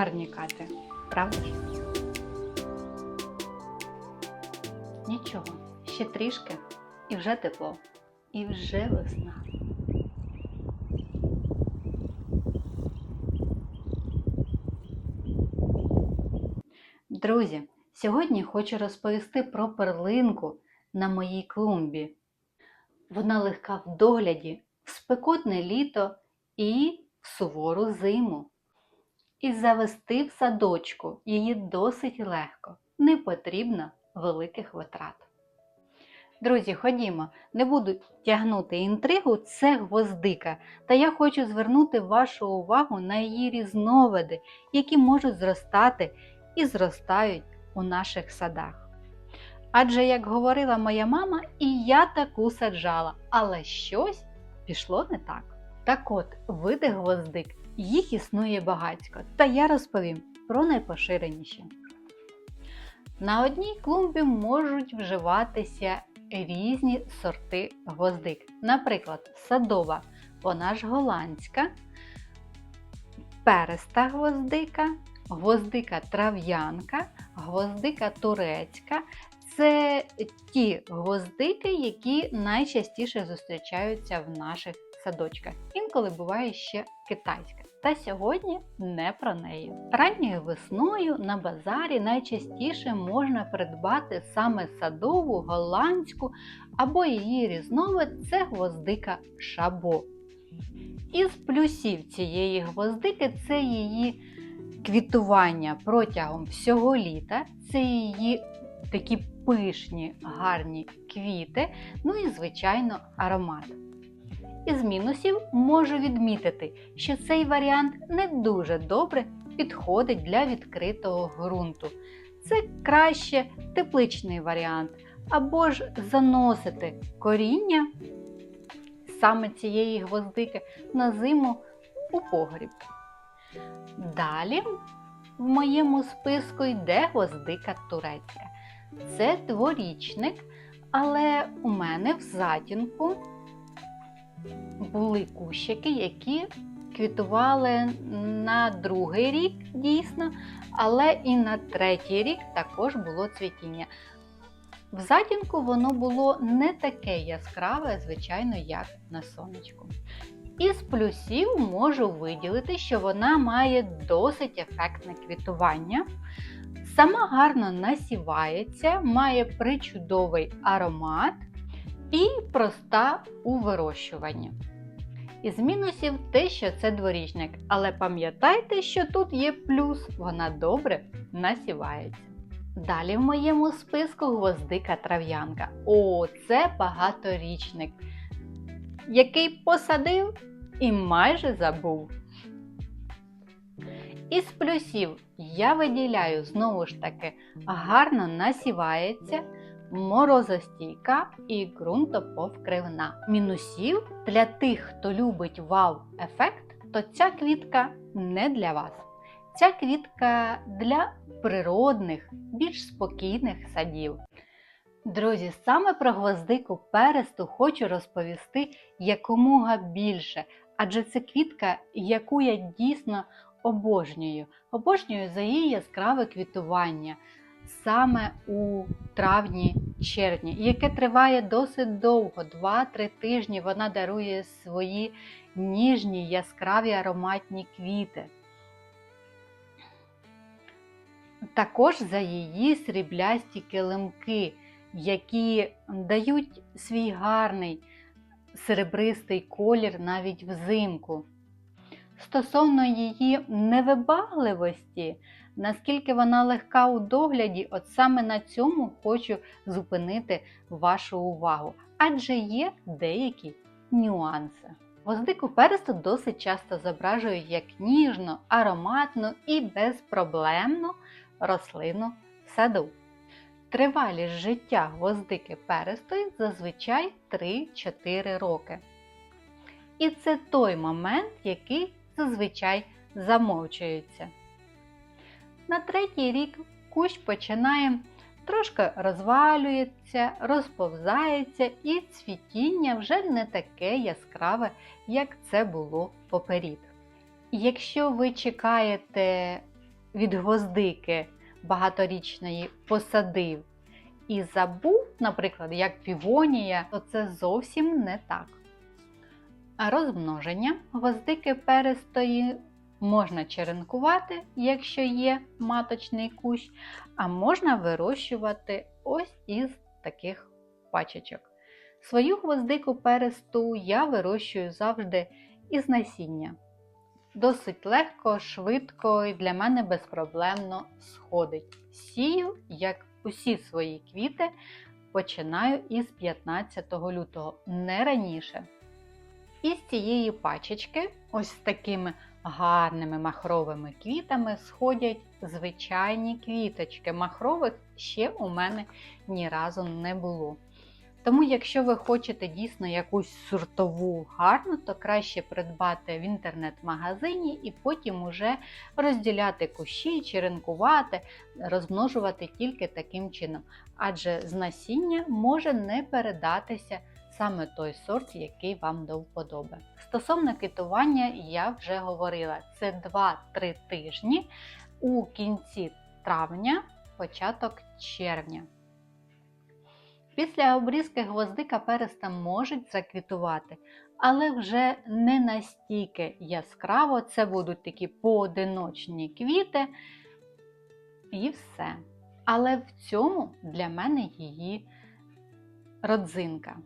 гарні кати, правда ж? Нічого, ще трішки і вже тепло, і вже весна. Друзі, сьогодні хочу розповісти про перлинку на моїй клумбі. Вона легка в догляді, в спекотне літо і в сувору зиму. І завести в садочку її досить легко, не потрібно великих витрат. Друзі, ходімо, не буду тягнути інтригу, це гвоздика, та я хочу звернути вашу увагу на її різновиди, які можуть зростати і зростають у наших садах. Адже, як говорила моя мама, і я таку саджала, але щось пішло не так. Так от, види гвоздик, їх існує багатько, та я розповім про найпоширеніші. На одній клумбі можуть вживатися різні сорти гвоздик. Наприклад, садова, вона ж голландська, переста гвоздика, гвоздика трав'янка, гвоздика турецька. Це ті гвоздики, які найчастіше зустрічаються в наших садочках. Інколи буває ще китайська. Та сьогодні не про неї. Ранньою весною на базарі найчастіше можна придбати саме садову, голландську або її різновид це гвоздика шабо. Із плюсів цієї гвоздики це її квітування протягом всього літа, це її такі пишні, гарні квіти, ну і, звичайно, аромат. Із мінусів можу відмітити, що цей варіант не дуже добре підходить для відкритого ґрунту. Це краще тепличний варіант, або ж заносити коріння саме цієї гвоздики на зиму у погріб. Далі в моєму списку йде гвоздика турецька. Це дворічник, але у мене в затінку були кущики, які квітували на другий рік дійсно, але і на третій рік також було цвітіння. В затінку воно було не таке яскраве, звичайно, як на сонечку. Із плюсів можу виділити, що вона має досить ефектне квітування. Сама гарно насівається, має причудовий аромат і проста у вирощуванні. Із мінусів те, що це дворічник, але пам'ятайте, що тут є плюс, вона добре насівається. Далі в моєму списку гвоздика трав'янка. О, це багаторічник, який посадив і майже забув. Із плюсів я виділяю знову ж таки гарно насівається, морозостійка і ґрунтоповкривна. Мінусів для тих, хто любить вау-ефект, то ця квітка не для вас. Ця квітка для природних, більш спокійних садів. Друзі, саме про гвоздику пересту хочу розповісти якомога більше, адже це квітка, яку я дійсно обожнюю. Обожнюю за її яскраве квітування саме у травні-червні, яке триває досить довго, 2-3 тижні. Вона дарує свої ніжні, яскраві ароматні квіти. Також за її сріблясті килимки, які дають свій гарний серебристий колір навіть взимку. Стосовно її невибагливості, наскільки вона легка у догляді, от саме на цьому хочу зупинити вашу увагу, адже є деякі нюанси. Гвоздику пересту досить часто зображують як ніжну, ароматну і безпроблемну рослину в саду. Тривалість життя гвоздики перестої зазвичай 3-4 роки. І це той момент, який зазвичай замовчується. На третій рік кущ починає трошки розвалюється, розповзається, і цвітіння вже не таке яскраве, як це було поперід. Якщо ви чекаєте від гвоздики багаторічної посадив і забув, наприклад, як півонія, то це зовсім не так. Розмноження гвоздики перестої можна черенкувати, якщо є маточний кущ, а можна вирощувати ось із таких пачечок. Свою гвоздику пересту я вирощую завжди із насіння. Досить легко, швидко і для мене безпроблемно сходить. Сію, як усі свої квіти, починаю із 15 лютого, не раніше. Із цієї пачечки, ось такими гарними махровими квітами, сходять звичайні квіточки. Махрових ще у мене ні разу не було. Тому, якщо ви хочете дійсно якусь сортову гарну, то краще придбати в інтернет-магазині і потім уже розділяти кущі, черенкувати, розмножувати тільки таким чином. Адже з насіння може не передатися саме той сорт, який вам до вподоби. Стосовно квітування, я вже говорила, це 2-3 тижні у кінці травня, початок червня. Після обрізки гвоздика переста можуть заквітувати, але вже не настільки яскраво, це будуть такі поодиночні квіти і все. Але в цьому для мене її родзинка,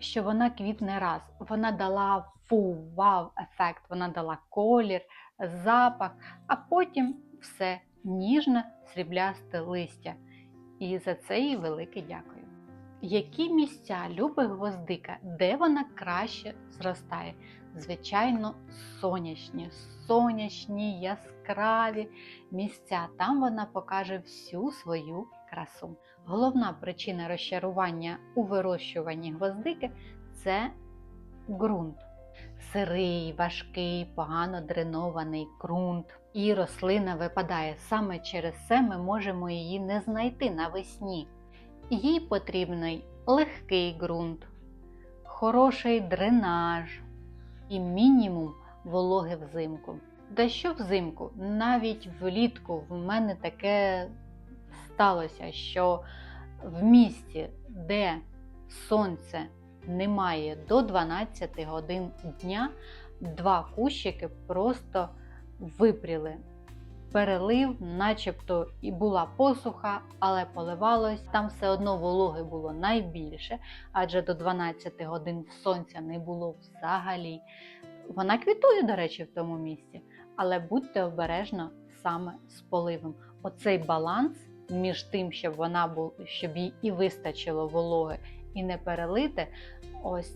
що вона квітне раз, вона дала фу, вау ефект, вона дала колір, запах, а потім все ніжне, сріблясте листя. І за це їй велике дякую. Які місця любить гвоздика, де вона краще зростає? Звичайно, сонячні, сонячні, яскраві місця. Там вона покаже всю свою красу. Головна причина розчарування у вирощуванні гвоздики це ґрунт. Сирий, важкий, погано дренований ґрунт. І рослина випадає. Саме через це ми можемо її не знайти навесні. Їй потрібний легкий ґрунт, хороший дренаж і мінімум вологи взимку. Да що взимку? Навіть влітку в мене таке сталося, що в місті, де сонце немає до 12 годин дня, два кущики просто випріли перелив, начебто і була посуха, але поливалось. Там все одно вологи було найбільше, адже до 12 годин сонця не було взагалі. Вона квітує, до речі, в тому місці, але будьте обережно саме з поливом. Оцей баланс між тим, щоб вона була, щоб їй і вистачило вологи, і не перелити, ось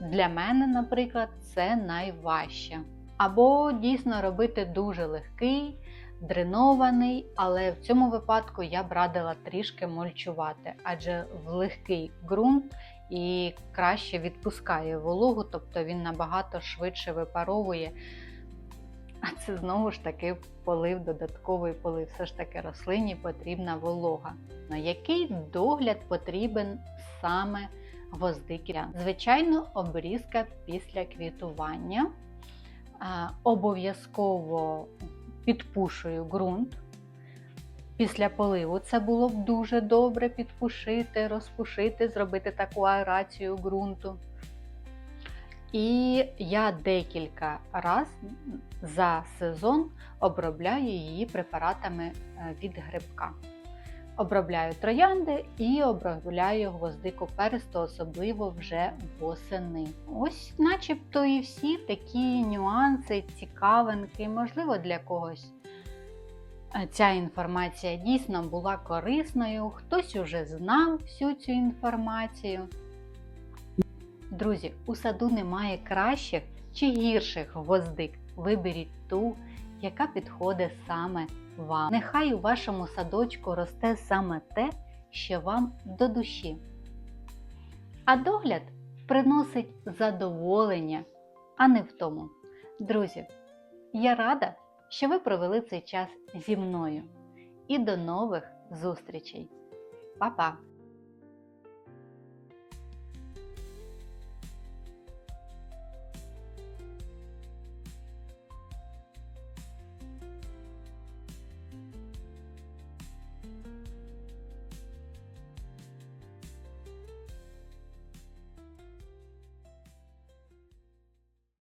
для мене, наприклад, це найважче. Або дійсно робити дуже легкий, дренований, але в цьому випадку я б радила трішки мульчувати, адже в легкий ґрунт і краще відпускає вологу, тобто він набагато швидше випаровує. А це знову ж таки полив, додатковий полив. Все ж таки рослині потрібна волога. На який догляд потрібен саме гвоздики? Звичайно, обрізка після квітування. Обов'язково підпушую ґрунт. Після поливу це було б дуже добре підпушити, розпушити, зробити таку аерацію ґрунту. І я декілька разів за сезон обробляю її препаратами е, від грибка. Обробляю троянди і обробляю гвоздику пересту, особливо вже восени. Ось, начебто, і всі такі нюанси, цікавинки, можливо, для когось. Ця інформація дійсно була корисною, хтось уже знав всю цю інформацію. Друзі, у саду немає кращих чи гірших гвоздик. Виберіть ту, яка підходить саме вам. Нехай у вашому садочку росте саме те, що вам до душі. А догляд приносить задоволення, а не втому. Друзі, я рада, що ви провели цей час зі мною. І до нових зустрічей. Па-па!